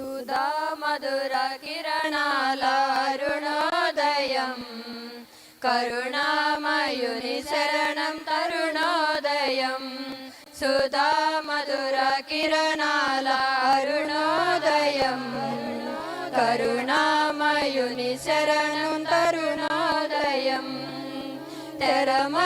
സുധാ മധുര കിരണാലാരുണോദയം കരുണാമയുനി ശരണം തരുണോദയം സുധാ മധുര കിരണാലാരുണോദയം കരുണാമയുനി ശരണം തരുണോദയം തെരമ